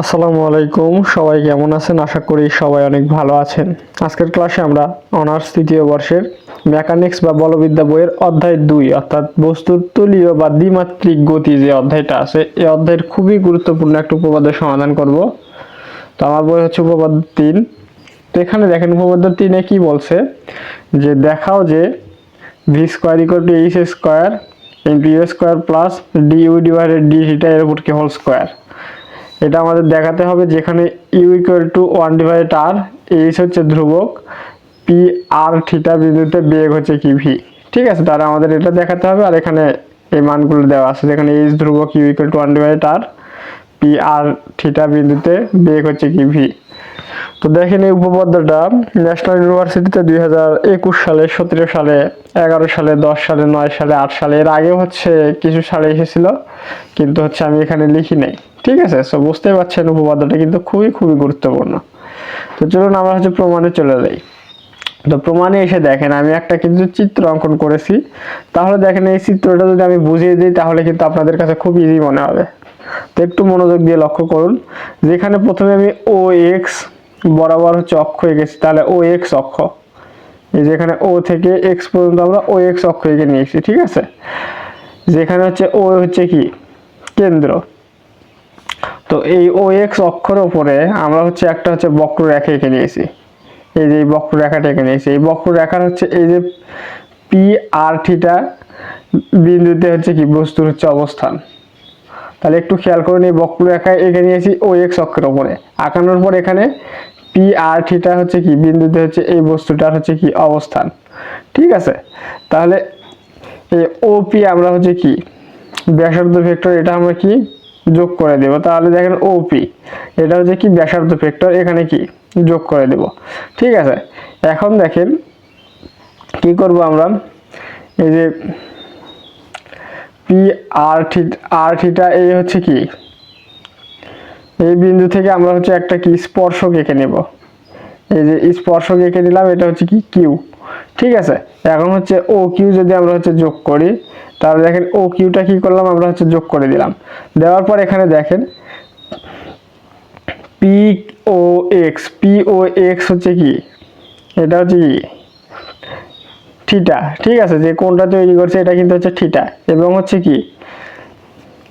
আসসালামু আলাইকুম, সবাই কেমন আছেন? আশা করি সবাই অনেক ভালো আছেন। আজকের ক্লাসে আমরা অনার্স তৃতীয় বর্ষের মেকানিক্স বা বলবিদ্যা বইয়ের অধ্যায় দুই, অর্থাৎ বস্তুর তলীয় বা দ্বিমাত্রিক গতি যে অধ্যায়টা আছে, এই অধ্যায়ের খুবই গুরুত্বপূর্ণ একটা উপপাদ্যের সমাধান করব। তো আমার বই হচ্ছে উপপাদ্য তিন। তো এখানে দেখেন, উপপাদ্য তিনে কি বলছে? যে দেখাও যে V square equal to H square into U square plus D U divided D theta এর উপর কি হোল স্কোয়ার এটা আমাদের দেখাতে হবে যেখানে U equal to one divide R H হচ্ছে ধ্রুবক পি আর থিটা বিন্দুতে বেগ হচ্ছে কি ভি ঠিক আছে, তাহলে আমাদের এটা দেখাতে হবে, আর এখানে এই মানগুলো দেওয়া আছে, যেখানে এইচ ধ্রুবক U equal to one divide R P R theta বিন্দুতে বেগ হচ্ছে কি ভি তো দেখেন এই উপপাদ্যটা ন্যাশনাল ইউনিভার্সিটিতে দুই হাজার একুশ সালে, সতেরো সালে, এগারো সালে, দশ সালে, নয় সালে, আট সালে, এর আগে হচ্ছে কিছু সালে এসেছিল, কিন্তু হচ্ছে আমি এখানে লিখি নাই। ঠিক আছে? সো বুঝতেই পারছেন উপপাদ্যটা কিন্তু খুবই খুবই গুরুত্বপূর্ণ। তো চলুন আমরা হচ্ছে প্রমাণে চলে যাই। তো প্রমাণে এসে দেখেন, আমি একটা কিন্তু চিত্র অঙ্কন করেছি। তাহলে দেখেন এই চিত্রটা যদি আমি বুঝিয়ে দিই, তাহলে কিন্তু আপনাদের কাছে খুব ইজি মনে হবে। তো একটু মনোযোগ দিয়ে লক্ষ্য করুন। যেখানে প্রথমে আমি ও এক্স বরাবর হচ্ছে অক্ষ এঁকেছি তাহলে ও এক্স অক্ষ। এই যেখানে ও থেকে এক্স পর্যন্ত আমরা ও এক্স অক্ষ এঁকে নিয়েছি, ঠিক আছে? যেখানে হচ্ছে ও হচ্ছে কি? কেন্দ্র। তো এই ও এক্স অক্ষর ওপরে আমরা হচ্ছে একটা হচ্ছে বক্ররেখা এঁকে নিয়েছি। এই যে এই বক্ররেখাটা এঁকে নিয়েছি। এই বক্ররেখার হচ্ছে এই যে পি আর থিটা বিন্দুতে হচ্ছে কি? বস্তুর হচ্ছে অবস্থান। তাহলে একটু খেয়াল করুন, এই বক্ররেখা এঁকে নিয়েছি ও এক্স অক্ষের ওপরে আঁকানোর পর এখানে পি আর থিটা হচ্ছে কি? বিন্দুতে হচ্ছে এই বস্তুটার হচ্ছে কি অবস্থান। ঠিক আছে? তাহলে এই ও পি আমরা হচ্ছে কি? ব্যাসার্ধ ভেক্টর এটা আমরা কি যোগ করে দেব। তাহলে দেখেন ওপি এটা হচ্ছে কি ব্যাসার্ধ ভেক্টর এখানে কি যোগ করে দেব। ঠিক আছে? এখন দেখেন কি করব আমরা? এই যে P R theta R theta এই হচ্ছে কি এই বিন্দু থেকে আমরা হচ্ছে একটা কি স্পর্শক এঁকে নেব। এই যে স্পর্শক এঁকে নিলাম, এটা হচ্ছে কি কিউ ঠিক আছে? এখন হচ্ছে ও কিউ যদি আমরা হচ্ছে যোগ করি, তাহলে দেখেন ও কিউটা কি করলাম, আমরা হচ্ছে যোগ করে দিলাম। দেওয়ার পর এখানে দেখেন P O X P O X হচ্ছে কি? এটা হচ্ছে কি? থিটা। ঠিক আছে? যে কোনটা তৈরি করছে, এটা কিন্তু হচ্ছে থিটা। এবং হচ্ছে কি?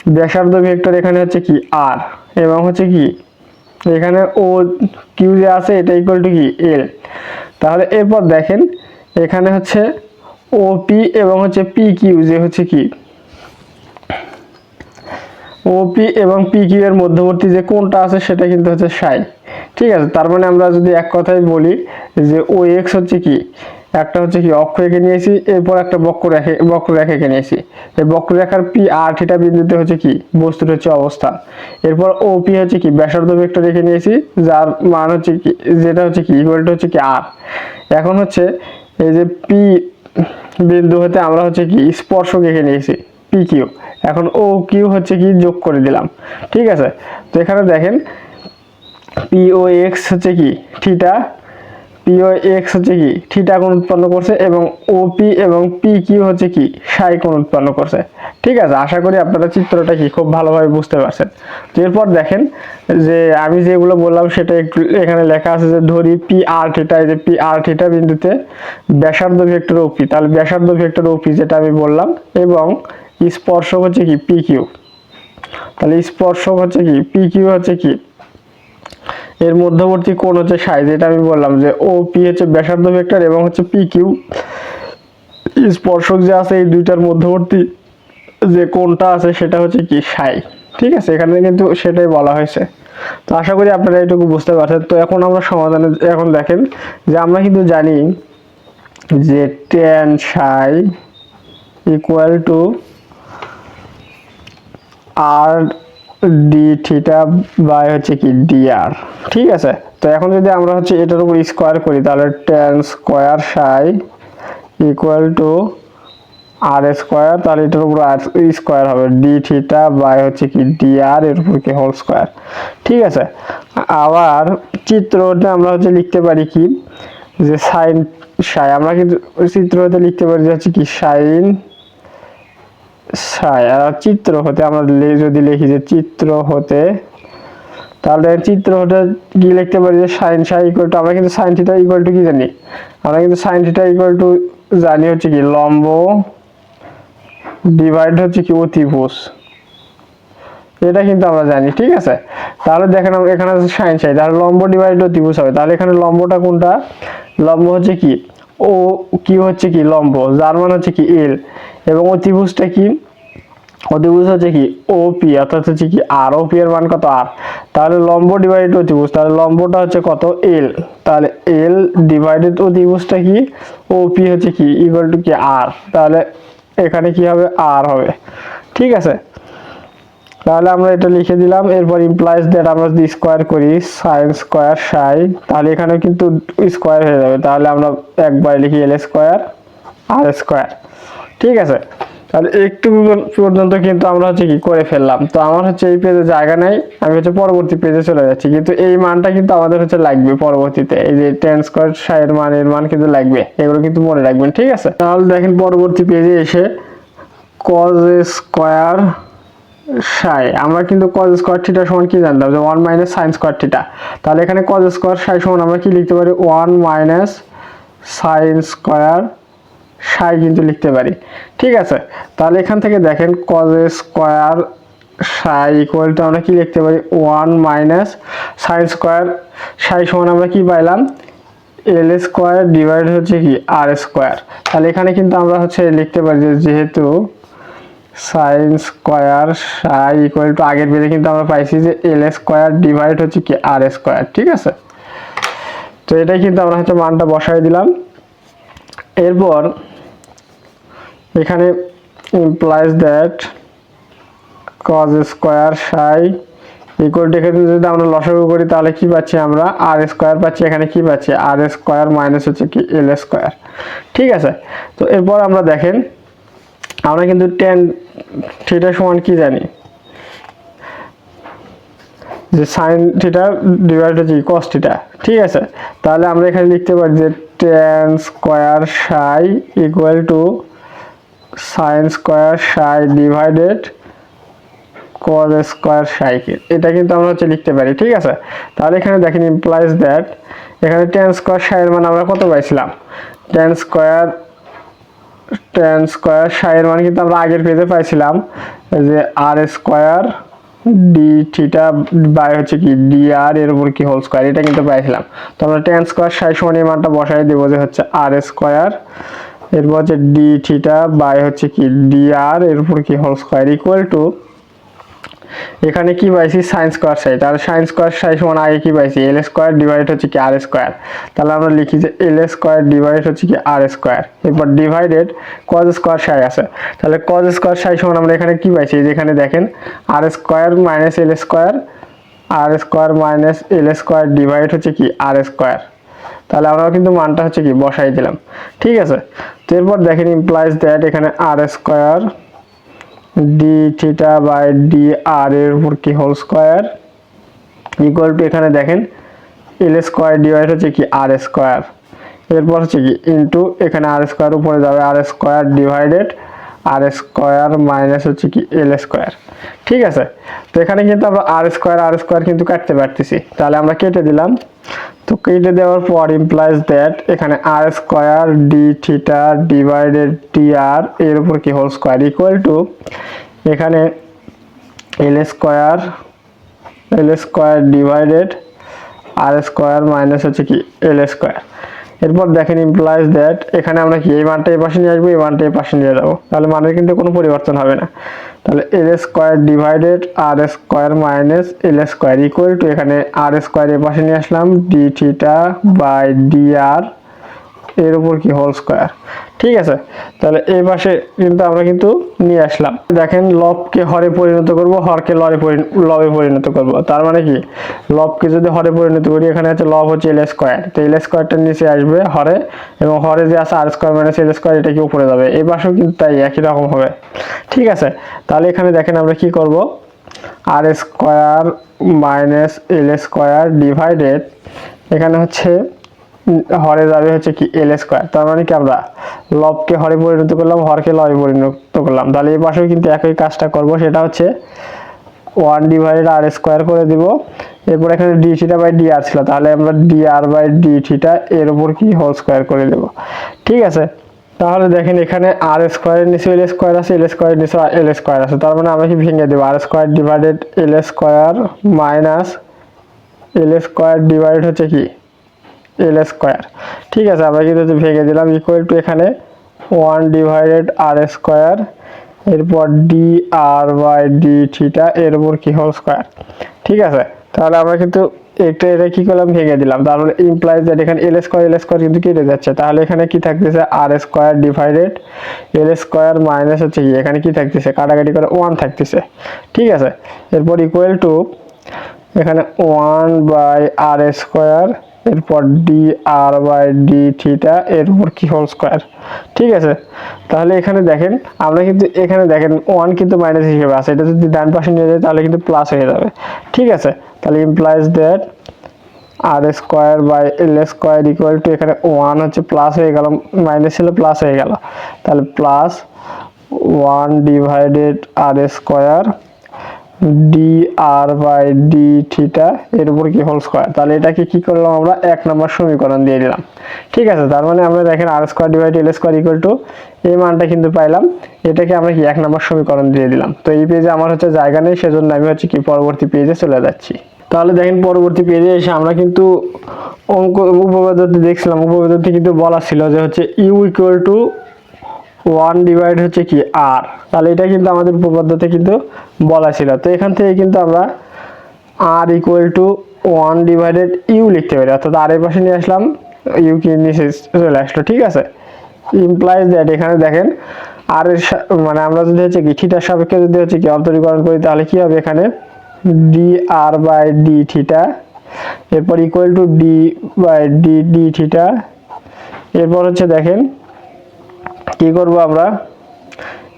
ব্যাসার্ধ ভেক্টর এখানে হচ্ছে কি আর এবং হচ্ছে কি এখানে ও কিউ যে আছে এটা ইকুয়াল টু কি এল তাহলে এরপর দেখেন, এখানে হচ্ছে ও পি এবং হচ্ছে পি কিউ যে হচ্ছে কি ও পি এবং পি কিউ এর মধ্যবর্তী যে কোনটা আছে সেটা কিন্তু হচ্ছে সাই ঠিক আছে, তার মানে আমরা যদি এক কথায় বলি যে ও এক্স হচ্ছে কি একটা হচ্ছে কি অক্ষ এঁকে নিয়েছি, এরপর একটা বক্ররেখা বক্ররেখা এঁকে নিয়েছি। এই বক্র রেখার পি আর থিটা বিন্দুতে হচ্ছে কি, বস্তুর হচ্ছে অবস্থান। এরপর ও পি হচ্ছে কি, ব্যাসার্ধ ভেক্টর রেখে নিয়েছি, যার মান হচ্ছে কি, যেটা হচ্ছে কি ইকুয়াল হচ্ছে কি আর এখন হচ্ছে এই যে পি বিন্দু হতে আমরা হচ্ছে কি স্পর্শক এঁকে নিয়েছি, পি কিউ এখন ও কিউ হচ্ছে কি যোগ করে দিলাম, ঠিক আছে? তো এখানে দেখেন, পি ও এক্স হচ্ছে কি, থিটা পি ও এক্স হচ্ছে কি? থিটা কোণ উৎপন্ন করছে এবং ও পি এবং পি কিউ হচ্ছে কি? সাই কোণ উৎপন্ন করছে। ঠিক আছে? আশা করি আপনারা চিত্রটা কি খুব ভালোভাবে বুঝতে পারছেন। এরপর দেখেন যে আমি যেগুলো বললাম সেটা একটু এখানে লেখা আছে যে ধরি পি আর থিটা যে পি আর থিটা বিন্দুতে ব্যাসার্ধ ভেক্টর ওপি তাহলে ব্যাসার্ধ ভেক্টর ওপি যেটা আমি বললাম এবং স্পর্শক হচ্ছে কি পি কিউ তাহলে স্পর্শক হচ্ছে কি? পি কিউ হচ্ছে কি? এর মধ্যবর্তী কোণ হচ্ছে সাই যেটা আমি বললাম যে ও পি হচ্ছে ব্যাসার্ধ ভেক্টর এবং হচ্ছে পি কিউ স্পর্শক যে আছে এই দুইটার মধ্যবর্তী যে কোণটা আছে সেটা হচ্ছে কি সাই, ঠিক আছে? এখানে কিন্তু সেটাই বলা হয়েছে। তো আশা করি আপনারা এইটুকু বুঝতে পারছেন। তো এখন আমরা সমাধানে, এখন দেখেন যে আমরা কিন্তু জানি যে tan psi equal to R D theta by হচ্ছে কি ডিআর ঠিক আছে? তো এখন যদি আমরা হচ্ছে এটার উপর স্কোয়ার করি, তাহলে tan square psi equal to R square তাহলে এটার উপর আর স্কোয়ার হবে। ডি থিটা বাই হচ্ছে কি ডিআর এর উপর কি হোল স্কোয়ার ঠিক আছে? আবার চিত্রটা আমরা হচ্ছে লিখতে পারি কি? যে সাইন সাই আমরা কিন্তু চিত্রতে লিখতে পারি যে হচ্ছে কি সাইন চিত্র হতে, আমরা যদি লিখি যে চিত্র হতে, তাহলে চিত্রটা কি লিখতে পারি যে সাইন সাই ইকুয়াল টু আমরা কিন্তু সাইন থিটা ইকুয়াল টু কি জানি? আমরা কিন্তু সাইন থিটা ইকুয়াল টু জানি হচ্ছে কি লম্ব ডিভাইড হচ্ছে কি এটা কিন্তু আমরা জানি, ঠিক আছে? তাহলে দেখেন এখানে সাইন সাই, তাহলে লম্ব ডিভাইড অতিভুজ হবে। তাহলে এখানে লম্বটা কোনটা? লম্ব হচ্ছে কি? ও, কি হচ্ছে কি? লম্ব, যার মান হচ্ছে কি এল এবং অতিভুজটা কি? অতিভুজ হচ্ছে কি? ওপি অর্থাৎ হচ্ছে কি আর ওপি এর মান কত? আর তাহলে লম্ব ডিভাইডেড অতিভুজ তাহলে লম্বটা হচ্ছে কত? এল তাহলে এল ডিভাইডেড অতিভুজটা কি? ওপি হচ্ছে কি ইকুয়াল টু কি? আর তাহলে এখানে কি হবে? আর হবে। ঠিক আছে? তাহলে আমরা এটা লিখে দিলাম। এরপর ইমপ্লাইজ দ্যাট আমরা যদি স্কোয়ার করি সাইন স্কোয়ার সাই তাহলে এখানেও কিন্তু স্কোয়ার হয়ে যাবে। তাহলে আমরা একবার লিখি এল স্কোয়ার আর স্কোয়ার ঠিক আছে? তাহলে একটু পর্যন্ত কিন্তু আমরা হচ্ছে কি করে ফেললাম। তো আমার হচ্ছে এই পেজে জায়গা নেই, আমি হচ্ছে পরবর্তী পেজে চলে যাচ্ছি। কিন্তু এই মানটা কিন্তু আমাদের হচ্ছে লাগবে পরবর্তীতে। এই যে টেন স্কোয়ার সাইয়ের মান, এর মান কিন্তু লাগবে। এগুলো কিন্তু মনে রাখবেন, ঠিক আছে? তাহলে দেখেন পরবর্তী পেজে এসে কজ স্কোয়ার সাই আমরা কিন্তু কজ স্কোয়ার থিটা সমান কি জানতাম? যে one minus sine square theta তাহলে এখানে কজ স্কোয়ার সাই সমান আমরা কি লিখতে পারি? ওয়ান মাইনাস সাইন স্কোয়ার সাই কিন্তু লিখতে পারি। ঠিক আছে? তাহলে এখান থেকে দেখেন cos square psi equal to আমরা কি লিখতে পারি? ওয়ান মাইনাস সাইন স্কোয়ার সাই সমান আমরা কি পাইলাম? এল স্কোয়ার ডিভাইড হচ্ছে কি? আর স্কোয়ার তাহলে এখানে কিন্তু আমরা হচ্ছে লিখতে পারি যে যেহেতু sine square psi equal to আগের পেজে কিন্তু আমরা পাইছি যে এল স্কোয়ার ডিভাইড হচ্ছে কি? আর স্কোয়ার ঠিক আছে? তো এটাই কিন্তু আমরা হচ্ছে মানটা বসাই দিলাম। এরপর এখানে implies that cos square psi equal এখানে যদি আমরা লসাগু করি, তাহলে কি পাচ্ছি আমরা? আর স্কোয়ার পাচ্ছি। এখানে কি পাচ্ছি? আর স্কোয়ার মাইনাস হচ্ছে কি? এল স্কোয়ার ঠিক আছে? তো এরপর আমরা দেখেন, আমরা কিন্তু টেন থিটা সমান কি জানি? যে সাইন থিটা ডিভাইড হচ্ছে কস থিটা ঠিক আছে? তাহলে আমরা এখানে লিখতে পারি যে tan square psi equal to sine square psi divided cos square সাইকে এটা কিন্তু আমরা হচ্ছে লিখতে পারি, ঠিক আছে? তাহলে এখানে দেখেন ইমপ্লাইজ দ্যাট এখানে টেন স্কোয়ার সাইয়ের মান আমরা কত পাইছিলাম? টেন স্কোয়ার টেন স্কোয়ার সাইয়ের মান কিন্তু আমরা আগের পেজে পাইছিলাম যে R square D theta by হচ্ছে কি ডি আর এর উপর কি হোল স্কোয়ার এটা কিন্তু পাইছিলাম। তো আমরা টেন স্কোয়ার সাই সমান এই মানটা বসাই দেবো যে হচ্ছে আর স্কোয়ার এরপর হচ্ছে ডি থিটা বাই হচ্ছে কি ডি আর এর উপর কি হোল স্কোয়ার ইকুয়াল টু এখানে কি পাইছি? সাইন স্কোয়ার সাই তাহলে সাইন স্কোয়ার সাই সমান আগে কি পাইছি? এল স্কোয়ার ডিভাইড হচ্ছে কি আর স্কোয়ার তাহলে আমরা লিখি যে এল স্কোয়ার ডিভাইড হচ্ছে কি আর স্কোয়ার এরপর ডিভাইডেড কজ স্কোয়ার সাই আছে। তাহলে কজ স্কোয়ার সাই সমান আমরা এখানে কি পাইছি? যেখানে দেখেন R square minus L square R square minus L square divide হচ্ছে কি আর স্কোয়ার তাহলে আমরা কিন্তু মানটা হচ্ছে কি বসাই দিলাম। ঠিক আছে? তো এরপর দেখেন ইমপ্লাইজ দ্যাট এখানে R square D theta by D R এর উপর কি হোল স্কোয়ার ইকুয়াল টু এখানে দেখেন এল স্কোয়ার ডিভাইড হচ্ছে কি আর স্কোয়ার এরপর হচ্ছে কি ইন্টু এখানে আর স্কোয়ার উপরে যাবে R square divided R square minus হচ্ছে কি এল স্কোয়ার। ঠিক আছে? তো এখানে কিন্তু আমরা আর স্কোয়ার আর স্কোয়ার কিন্তু কাটতে পারতেছি। তাহলে আমরা কেটে দিলাম। তো কেটে দেওয়ার পর ইমপ্লাইজ দ্যাট এখানে R square D theta divided D R এর উপর কি হোল স্কোয়ার ইকুয়াল টু এখানে L square L square divided R square minus হচ্ছে কি এল স্কোয়ার। এরপর দেখেন ইমপ্লাইজ দ্যাট এখানে আমরা কি, এই মানটা এই পাশে নিয়ে আসব, এই মানটা এই পাশে নিয়ে যাব। তাহলে মানের কিন্তু কোনো পরিবর্তন হবে না। তাহলে L square divided R square minus L square equal to এখানে আর স্কোয়ার এই পাশে নিয়ে আসলাম D theta by D R এর উপর কি হোল স্কোয়ার ঠিক আছে? তাহলে এই পাশে কিন্তু আমরা কিন্তু নিয়ে আসলাম। দেখেন লবকে হরে পরিণত করব, হরকে লরে লবে পরিণত করব। তার মানে কি? লবকে যদি হরে পরিণত করি, এখানে হচ্ছে লব হচ্ছে এল স্কোয়ার তো এল স্কোয়ারটা নিচে আসবে হরে এবং হরে যে আছে R square minus L square এটা কি উপরে যাবে? এই পাশেও কিন্তু তাই, একই রকম হবে। ঠিক আছে? তাহলে এখানে দেখেন আমরা কি করব? R square minus L square divided এখানে হচ্ছে হরে যাবে হচ্ছে কি এল স্কোয়ার তার মানে কি আমরা লবকে হরে পরিণত করলাম, হরকে লবে পরিণত করলাম। তাহলে এই পাশেও কিন্তু একই কাজটা করব, সেটা হচ্ছে ওয়ান ডিভাইডেড আর স্কোয়ার করে দিব। এরপর এখানে D theta by D R ছিল, তাহলে আমরা D R by D theta এর উপর কি হোল স্কোয়ার করে দেব। ঠিক আছে? তাহলে দেখেন এখানে আর স্কোয়ারের নিচে এল স্কোয়ার আছে এল স্কোয়ারের নিচে এল স্কোয়ার আছে। তার মানে আমরা কি ভেঙে দেবো? R square divided L square minus L square divide হচ্ছে কি এল স্কোয়ার ঠিক আছে, আমরা কিন্তু ভেঙে দিলাম ইকুয়াল টু এখানে ওয়ান ডিভাইডেড আর স্কোয়ার এরপর D R by D theta এর উপর কি হোল স্কোয়ার ঠিক আছে, তাহলে আমরা কিন্তু এটা এটা কি করলাম? ভেঙে দিলাম। তাহলে ইমপ্লাইজ দ্যাট এখানে এল স্কোয়ার এল স্কোয়ার কিন্তু কেটে যাচ্ছে। তাহলে এখানে কি থাকতেছে? R square divided L square minus হচ্ছে কি? এখানে কি থাকতেছে? কাটাকাটি করে ওয়ান থাকতেছে। ঠিক আছে, এরপর ইকুয়াল টু এখানে ওয়ান বাই আর স্কোয়ার এরপর D R by D theta এর উপর কি হোল স্কোয়ার ঠিক আছে? তাহলে এখানে দেখেন, আমরা কিন্তু এখানে দেখেন ওয়ান কিন্তু মাইনাস হিসেবে আছে। এটা যদি ডান পাশে নিয়ে যায়, তাহলে কিন্তু প্লাস হয়ে যাবে। ঠিক আছে? তাহলে implies that R square by L square equal to এখানে ওয়ান হচ্ছে প্লাস হয়ে গেল মাইনাস ছিল প্লাস হয়ে গেল। তাহলে plus one divided R square D R by D এর উপর কি হোল স্কোয়ার তাহলে এটাকে কি করলাম আমরা? এক নম্বর সমীকরণ দিয়ে দিলাম। ঠিক আছে, তার মানে আমরা দেখেন R square divide L square equal to এই মানটা কিন্তু পাইলাম। এটাকে আমরা কি এক নম্বর সমীকরণ দিয়ে দিলাম। তো এই পেজে আমার হচ্ছে জায়গা নেই, সেজন্য আমি হচ্ছে কি পরবর্তী পেজে চলে যাচ্ছি। তাহলে দেখেন পরবর্তী পেজে এসে আমরা কিন্তু অঙ্ক উপপাদ্যতে দেখছিলাম। উপপাদ্যতে কিন্তু বলা ছিল যে হচ্ছে U equal to one divide হচ্ছে কি আর তাহলে এটা কিন্তু আমাদের উপপাদ্যতে কিন্তু বলা ছিল। তো এখান থেকে কিন্তু আমরা R equal to one divided U লিখতে পারি। অর্থাৎ আর এর পাশে নিয়ে আসলাম ইউ কি নিচে চলে আসলো, ঠিক আছে? ইমপ্লাইজ দ্যাট এখানে দেখেন আর এর মানে আমরা যদি হচ্ছে কি থিটার সাপেক্ষে যদি হচ্ছে কি অন্তরীকরণ করি, তাহলে কি হবে এখানে? D r by d theta এরপর equal to d by d d theta এরপর হচ্ছে দেখেন কি করব আমরা?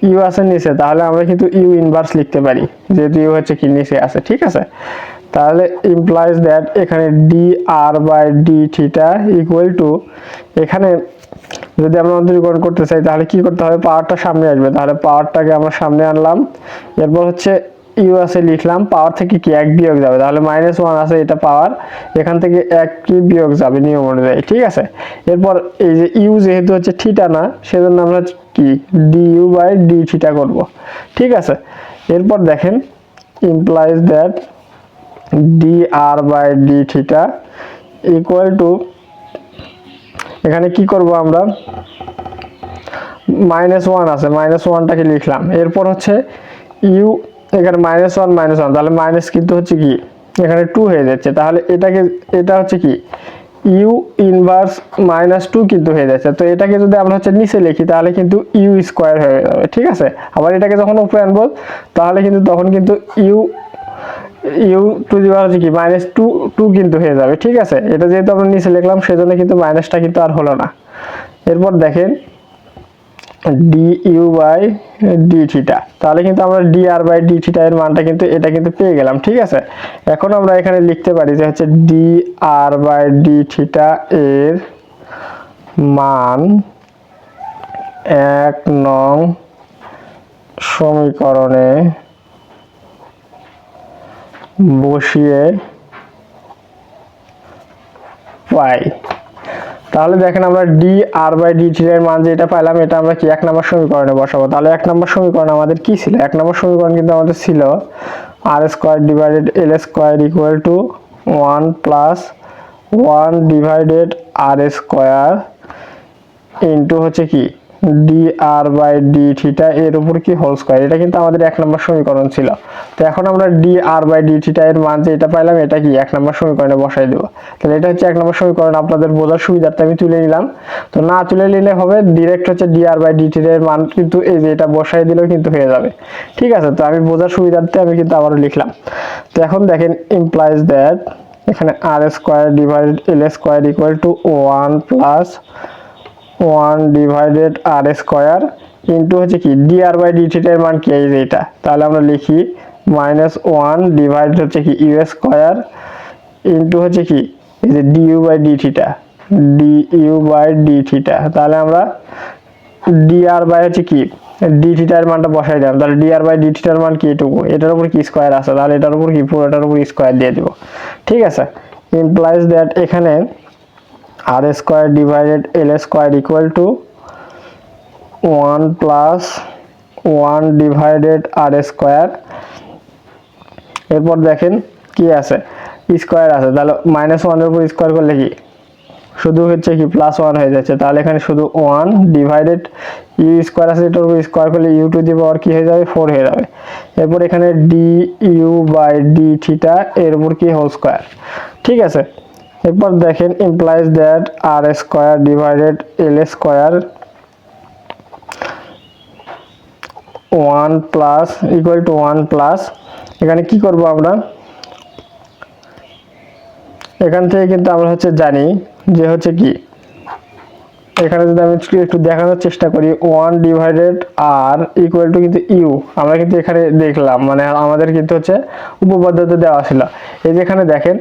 ইউ আছে নিচে, তাহলে আমরা কিন্তু ইউ ইনভার্স লিখতে পারি। যেহেতু ইউ হচ্ছে কি নিচে আছে, ঠিক আছে? তাহলে ইমপ্লাইজ দ্যাট এখানে d r by d theta equal to এখানে যদি আমরা অন্তরীকরণ করতে চাই, তাহলে কি করতে হবে? পাওয়ারটা সামনে আসবে। তাহলে পাওয়ারটাকে আমরা সামনে আনলাম। এরপর হচ্ছে ইউ আছে লিখলাম পাওয়ার থেকে কি এক বিয়োগ যাবে? তাহলে মাইনাস ওয়ান আছে, এটা পাওয়ার এখান থেকে এক কি বিয়োগ যাবে নিয়ম অনুযায়ী, ঠিক আছে? এরপর এই যে ইউ যেহেতু হচ্ছে থিটা না, সেজন্য আমরা কি? D u by d theta করব, ঠিক আছে? এরপর দেখেন implies that d r by d theta equal to এখানে কি করব আমরা? মাইনাস ওয়ান আছে মাইনাস ওয়ানটাকে লিখলাম। এরপর হচ্ছে ইউ এখানে মাইনাস ওয়ান মাইনাস ওয়ান তাহলে মাইনাস কিন্তু হচ্ছে কি? এখানে টু হয়ে যাচ্ছে। তাহলে এটাকে, এটা হচ্ছে কি? ইউ ইনভার্স মাইনাস টু কিন্তু হয়ে যাচ্ছে। তো এটাকে যদি আমরা হচ্ছে নিচে লিখি, তাহলে কিন্তু ইউ স্কোয়ার হয়ে যাবে, ঠিক আছে? আবার এটাকে যখন উপরে আনব, তাহলে কিন্তু তখন কিন্তু ইউ ইউ টু দি হচ্ছে কি? মাইনাস টু টু কিন্তু হয়ে যাবে, ঠিক আছে? এটা যেহেতু আমরা নিচে লিখলাম, সেজন্য কিন্তু মাইনাসটা কিন্তু আর হলো না। এরপর দেখেন d u by d theta তাহলে কিন্তু আমরা d r by d theta এর মানটা কিন্তু এটা কিন্তু পেয়ে গেলাম, ঠিক আছে? এখন আমরা এখানে লিখতে পারি যে হচ্ছে d r by d theta এর মান এক নং সমীকরণে বসিয়ে পাই। তাহলে দেখেন আমরা d r by d t এর মান যেটা পাইলাম, এটা আমরা কি? এক নম্বর সমীকরণে বসাবো। তাহলে এক নম্বর সমীকরণ আমাদের কি ছিল? এক নম্বর সমীকরণ কিন্তু আমাদের ছিল r square divided l square equal to one plus one divided r square into হচ্ছে কি? ডি আর বাই থিটা এর উপর কি হোল স্কোয়ার এটা কিন্তু আমাদের এক নম্বর সমীকরণ ছিল। তো এখন আমরা ডি আর বাই থিটা এর মান যে এটা পাইলাম, এটা কি? এক নম্বর সমীকরণে বসাই দেবো। তাহলে এটা হচ্ছে এক নম্বর সমীকরণ, আপনাদের বোঝার সুবিধার্থে আমি তুলে নিলাম। তো না তুলে নিলে হবে ডিরেক্ট হচ্ছে ডি আর বাই ডি এর মান, কিন্তু এই যে এটা বসাই দিলেও কিন্তু হয়ে যাবে। ঠিক আছে, তো আমি বোঝার সুবিধার্থে আমি কিন্তু আবারও লিখলাম। তো এখন দেখেন ইমপ্লাইজ দ্যাট এখানে r square divided l square equal to one plus one divided r square into হচ্ছে কি ডি আর বাই ডি থিটার মান কি? এই এটা। তাহলে আমরা লিখি মাইনাস ওয়ান ডিভাইড হচ্ছে কি ইউ স্কোয়ার ইন্টু হচ্ছে কি, এই যে d u by d theta d u by d theta তাহলে আমরা ডি আর বাই হচ্ছে কি ডি থিটার মানটা বসাই দিলাম। তাহলে ডি আর বাই ডি থিটার মান কি এটুকু? এটার উপর কি স্কোয়ার আছে? তাহলে এটার উপর কি পুরোটার উপর স্কোয়ার দিয়ে দিব। ঠিক আছে? ইমপ্লাইজ দ্যাট এখানে r square divided l square equal to one plus one divided r square এরপর দেখেন কি আছে? স্কোয়ার আছে। তাহলে মাইনাস ওয়ানের উপর স্কোয়ার করলে কি? শুধু হচ্ছে কি প্লাস ওয়ান হয়ে যাচ্ছে। তাহলে এখানে শুধু ওয়ান ডিভাইডেড ইউ স্কোয়ার আছে, এটার উপর স্কোয়ার করলে ইউ টু দি পাওয়ার কি হয়ে যাবে? ফোর হয়ে যাবে। এরপর এখানে d u by d theta এর উপর কি হোল স্কোয়ার ঠিক আছে? এরপর দেখেন implies that r square divided l square one plus equal to one plus এখানে কি করব আমরা? এখান থেকে কিন্তু আমরা হচ্ছে জানি যে হচ্ছে কি? এখানে যদি আমি একটু- দেখানোর চেষ্টা করি one divided r equal to কিন্তু ইউ আমরা কিন্তু এখানে দেখলাম মানে আমাদের কিন্তু হচ্ছে উপপাদ্যতে দেওয়া ছিল। এই যে এখানে দেখেন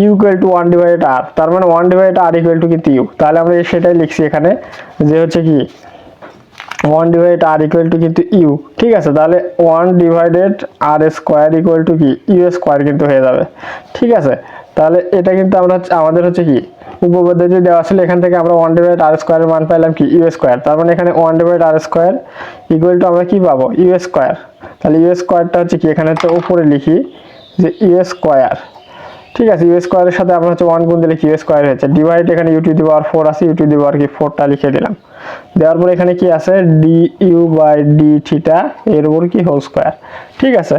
u equal to one divided r তার মানে one divided r equal to কিন্তু ইউ তাহলে আমরা সেটাই লিখছি এখানে, যে হচ্ছে কি one divide r equal to কিন্তু ইউ ঠিক আছে? তাহলে one divided r square equal to কি? ইউ স্কোয়ার কিন্তু হয়ে যাবে, ঠিক আছে? তাহলে এটা কিন্তু আমরা আমাদের হচ্ছে কি উপপদ্ধতি দেওয়া ছিল, এখান থেকে আমরা ওয়ান ডিভাইড আর স্কোয়ারের মান পাইলাম কি? ইউ স্কোয়ার তার মানে এখানে one divide r square equal to আমরা কি পাবো? ইউ স্কোয়ার তাহলে ইউ স্কোয়ারটা হচ্ছে কি? এখানে হচ্ছে উপরে লিখি যে ইউ স্কোয়ার ঠিক আছে ইউ স্কোয়ারের সাথে আমরা হচ্ছে ওয়ান গুণ দিলে কি স্কোয়ার হয়েছে? ডিভাইড এখানে ইউ টু দি ফোর আছে ইউ টু দি কি? ফোরটা লিখে দিলাম। দেওয়ার পর এখানে কি আছে? D u by d theta এর উপর কি? হোল স্কোয়ার ঠিক আছে?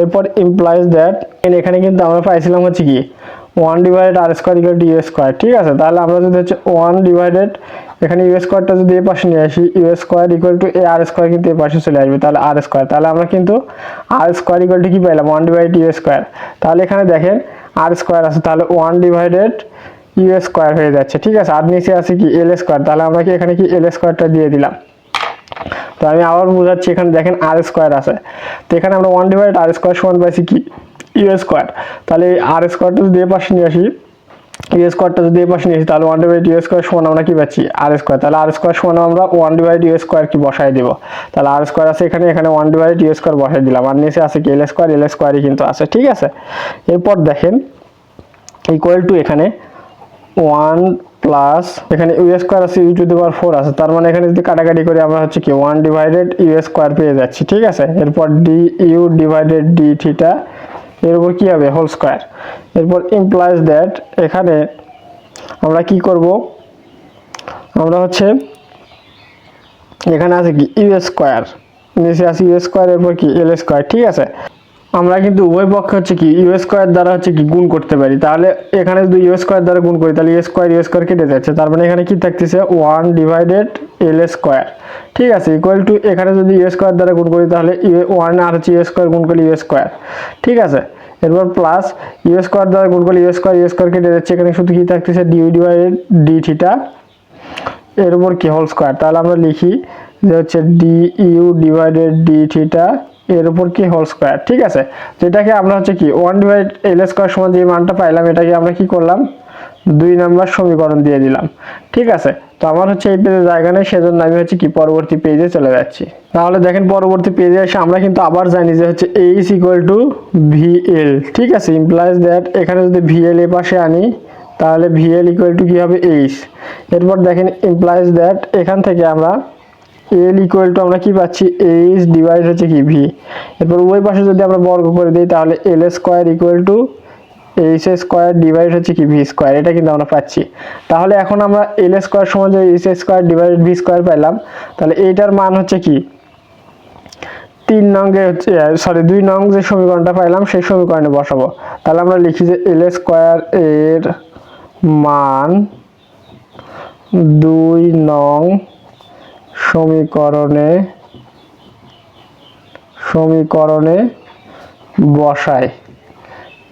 এরপর ইমপ্লাইজ দ্যাট এখানে কিন্তু আমরা পাইছিলাম হচ্ছে কি? One divided r square equal to u square ঠিক আছে? তাহলে আমরা যদি হচ্ছে ওয়ান ডিভাইডেড এখানে ইউ স্কোয়ারটা যদি এ পাশে নিয়ে আসি ইউ স্কোয়ার ইকুয়াল টু এ আর স্কোয়ার কিন্তু এ পাশে চলে আসবে, তাহলে আর স্কোয়ার তাহলে আমরা কিন্তু আর স্কোয়ার ইকুয়াল টু কি পাইলাম? ওয়ান ডিভাইড ইউ স্কোয়ার তাহলে এখানে দেখেন আর স্কোয়ার আছে, তাহলে ওয়ান ডিভাইডেড ইউ স্কোয়ার হয়ে যাচ্ছে, ঠিক আছে? আর নিচে আছে কি? এল স্কোয়ার তাহলে আমরা কি এখানে কি এল স্কোয়ারটা দিয়ে দিলাম? তো আমি আবার বোঝাচ্ছি, এখানে দেখেন আর স্কোয়ার আছে। তো এখানে আমরা ওয়ান ডিভাইড আর স্কোয়ার সমান পাইছি কি? ইউ স্কোয়ার তাহলে আর স্কোয়ারটা যদি এ পাশে নিয়ে আসি ইউ স্কোয়ারটা যদি এ পাশে নিয়ে আসি, তাহলে ওয়ান ডিভাইড ইউ স্কোয়ার সমান আমরা কি পাচ্ছি? আর স্কোয়ার তাহলে আর স্কোয়ার সমান আমরা ওয়ান ডিভাইড ইউ স্কোয়ার কি বসাই দিব? তাহলে আর স্কোয়ার আছে এখানে এখানে ওয়ান ডিভাইড ইউ স্কোয়ার বসাই দিলাম। আর নিচে আছে কি? এল স্কোয়ার এল স্কোয়ারই কিন্তু আছে। ঠিক আছে? এরপর দেখেন ইকুয়াল টু এখানে ওয়ান প্লাস এখানে ইউ স্কোয়ার আছে u to the power four আছে। তার মানে এখানে যদি কাটাকাটি করি, আমরা হচ্ছে কি ওয়ান ডিভাইডেড ইউ স্কোয়ার পেয়ে যাচ্ছি। ঠিক আছে? এরপর D U divided D theta এর উপর কী হবে? হোল স্কোয়ার এরপর ইমপ্লাইজ দ্যাট এখানে আমরা কি করব? আমরা হচ্ছে এখানে আছে কি? ইউ স্কোয়ার নিচে আছে ইউ স্কোয়ার এরপর কি? এল স্কোয়ার ঠিক আছে? আমরা কিন্তু উভয় পক্ষে হচ্ছে কি ইউ স্কোয়ার দ্বারা হচ্ছে কি গুণ করতে পারি। তাহলে এখানে যদি ইউ স্কোয়ার দ্বারা গুণ করি, তাহলে ইউ স্কোয়ার ইউ স্কোয়ার কেটে যাচ্ছে। তার মানে এখানে কি থাকতেছে? ওয়ান ডিভাইডেড এল স্কোয়ার ঠিক আছে ইকুয়াল টু এখানে যদি ইউ স্কোয়ার দ্বারা গুণ করি, তাহলে ওয়ান আর হচ্ছে ইউ স্কোয়ার গুণ করলে ইউ স্কোয়ার ঠিক আছে, এরপর প্লাস ইউ স্কোয়ার দ্বারা গুণ করলে ইউ স্কোয়ার ইউ স্কোয়ার কেটে যাচ্ছে। এখানে শুধু কি থাকতেছে? ডিউ ডিভাইডেড ডি থিটা এর উপর কি হোল স্কোয়ার তাহলে আমরা লিখি যে হচ্ছে d u divided d theta এর উপর কি হোল স্কোয়ার ঠিক আছে যেটাকে আমরা হচ্ছে কি ওয়ান ডিভাইড এল স্কোয়ার সমান যে মানটা পাইলাম, এটাকে আমরা কি করলাম? দুই নাম্বার সমীকরণ দিয়ে দিলাম। ঠিক আছে, তো আমার হচ্ছে এই পেজে জায়গা নেই, সেজন্য আমি হচ্ছে কি পরবর্তী পেজে চলে যাচ্ছি। তাহলে দেখেন পরবর্তী পেজে এসে আমরা কিন্তু আবার জানি যে হচ্ছে এইচ ইকুয়াল টু ভিএল ঠিক আছে ইমপ্লাইজ দ্যাট এখানে যদি ভিএল এ পাশে আনি, তাহলে ভিএল ইকুয়াল টু কী হবে? এইচ এরপর দেখেন ইমপ্লাইজ দ্যাট এখান থেকে আমরা এল ইকুয়াল টু আমরা কি পাচ্ছি? এইচ ডিভাইড হচ্ছে কি? ভি এরপর উভয় পাশে যদি আমরা বর্গ করে দিই, তাহলে l square equal to h square divide হচ্ছে কি? ভি স্কোয়ার এটা কিন্তু আমরা পাচ্ছি। তাহলে এখন আমরা এল স্কোয়ার সমান যে h square divide v square পাইলাম, তাহলে এইটার মান হচ্ছে কি? তিন নঙ্গে হচ্ছে সরি দুই নং যে সমীকরণটা পাইলাম, সেই সমীকরণে বসাবো। তাহলে আমরা লিখি যে এল স্কোয়ার এর মান দুই নং সমীকরণে সমীকরণে বসায়।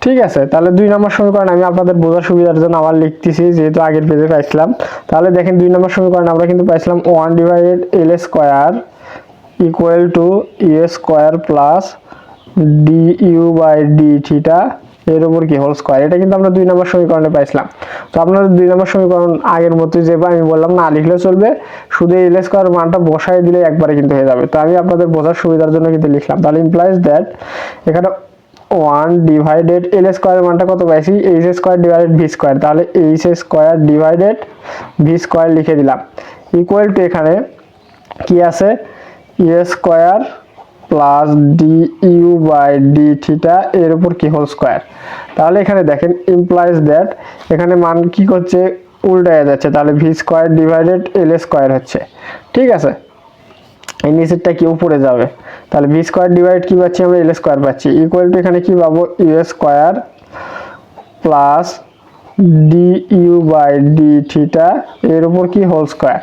ঠিক আছে, তাহলে দুই নম্বর সমীকরণ আমি আপনাদের বোঝার সুবিধার জন্য আবার লিখতেছি, যেহেতু আগের পেজে পাইছিলাম। তাহলে দেখেন দুই নম্বর সমীকরণ আমরা কিন্তু পাইছিলাম one divided l square equal to u square plus d u by d theta এর উপর কি হোল স্কোয়ার এটা কিন্তু আমরা দুই নম্বর সমীকরণে পাইছিলাম। তো আপনাদের দুই নম্বর সমীকরণ আগের মতোই যে আমি বললাম না, লিখলে চলবে, শুধু এল স্কোয়ার মানটা বসাই দিলে একবারে কিন্তু হয়ে যাবে। তো আমি আপনাদের বোঝার সুবিধার জন্য কিন্তু লিখলাম। তাহলে ইমপ্লাইজ দ্যাট এখানে ওয়ান ডিভাইডেড এল স্কোয়ারের মানটা কত পাইছি? H square divided v square তাহলে h square divided v square লিখে দিলাম। ইকুয়াল টু এখানে কি আছে? এ square plus d u by d theta এর উপর কি হোল স্কোয়ার তাহলে এখানে দেখেন ইমপ্লাইজ দ্যাট এখানে মান কি করছে? উল্টায় যাচ্ছে। তাহলে v square divided l square হচ্ছে। ঠিক আছে? এই নিচেরটা কি? উপরে যাবে। তাহলে ভি স্কোয়ার ডিভাইড কি পাচ্ছি? আমরা এল স্কোয়ার পাচ্ছি। ইকুয়াল টু এখানে কি পাবো? U square plus d u by d theta এর উপর কি? হোল স্কোয়ার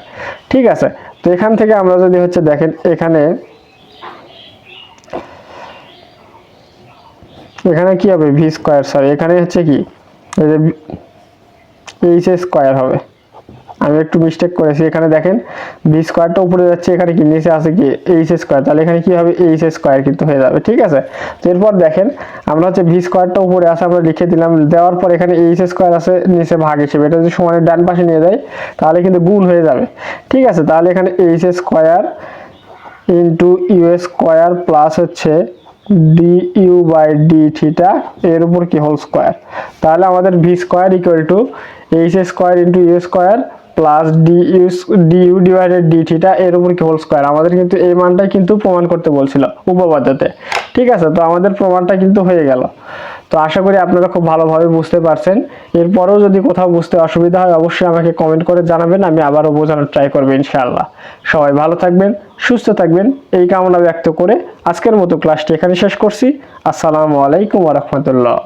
ঠিক আছে? তো এখান থেকে আমরা যদি হচ্ছে দেখেন এখানে এখানে কি হবে? ভি স্কোয়ার সরি এখানে হচ্ছে কি? এই যে এইচ স্কোয়ার হবে। আমি একটু মিস্টেক করেছি। এখানে দেখেন ভি স্কোয়ারটা উপরে যাচ্ছে, এখানে কি? নিচে আছে কি? এইচ স্কোয়ার তাহলে এখানে কি হবে? এইচ স্কোয়ার কিন্তু হয়ে যাবে, ঠিক আছে? এরপর দেখেন, আমরা হচ্ছে ভি স্কোয়ারটা উপরে আছে, আমরা লিখে দিলাম। দেওয়ার পর এখানে এইচ স্কোয়ার আছে, নিচে ভাগ হিসেবে। এটা যদি সমানের ডান পাশে নিয়ে যায় তাহলে কিন্তু গুণ হয়ে যাবে। ঠিক আছে? তাহলে এখানে h square into u square plus হচ্ছে d u by d theta এর উপর কি হোল স্কোয়ার তাহলে আমাদের v square equal to h square into u square plus d u d u divided d theta এর উপর কি হোল স্কোয়ার আমাদের কিন্তু এই মানটাই কিন্তু প্রমাণ করতে বলছিল উপপাদ্যতে। ঠিক আছে, তো আমাদের প্রমাণটা কিন্তু হয়ে গেল। তো আশা করি আপনারা খুব ভালোভাবে বুঝতে পারছেন। এরপরেও যদি কোথাও বুঝতে অসুবিধা হয়, অবশ্যই আমাকে কমেন্ট করে জানাবেন, আমি আবারও বোঝানোর ট্রাই করব ইনশাআল্লাহ। সবাই ভালো থাকবেন, সুস্থ থাকবেন, এই কামনা ব্যক্ত করে আজকের মতো ক্লাসটি এখানে শেষ করছি। আসসালামু আলাইকুম রহমতুল্লাহ।